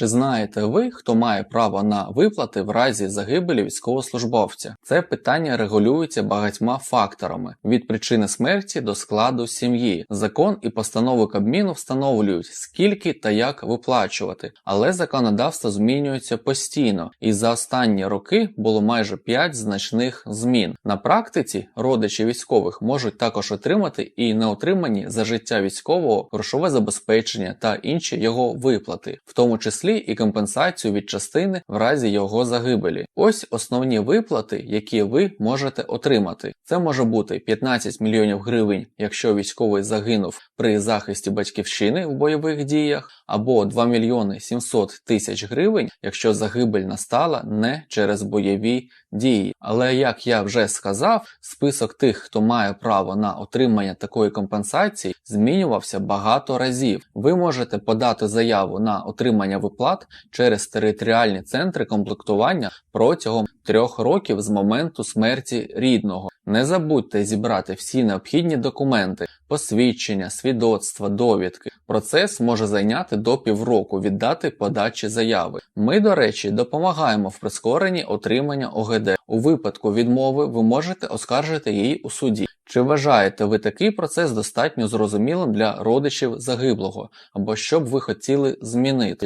Чи знаєте ви, хто має право на виплати в разі загибелі військовослужбовця? Це питання регулюється багатьма факторами від причини смерті до складу сім'ї. Закон і постанови Кабміну встановлюють, скільки та як виплачувати, але законодавство змінюється постійно, і за останні роки було майже 5 значних змін. На практиці родичі військових можуть також отримати і неотримані за життя військового грошове забезпечення та інші його виплати, в тому числі і компенсацію від частини в разі його загибелі. Ось основні виплати, які ви можете отримати. Це може бути 15 мільйонів гривень, якщо військовий загинув при захисті батьківщини в бойових діях, або 2 мільйони 700 тисяч гривень, якщо загибель настала не через бойові дії. Але як я вже сказав, список тих, хто має право на отримання такої компенсації, змінювався багато разів. Ви можете подати заяву на отримання виплат через територіальні центри комплектування протягом трьох років з моменту смерті рідного. Не забудьте зібрати всі необхідні документи, посвідчення, свідоцтва, довідки. Процес може зайняти до півроку від дати подачі заяви. Ми, до речі, допомагаємо в прискоренні отримання ОГД. У випадку відмови ви можете оскаржити її у суді. Чи вважаєте ви такий процес достатньо зрозумілим для родичів загиблого, або що б ви хотіли змінити?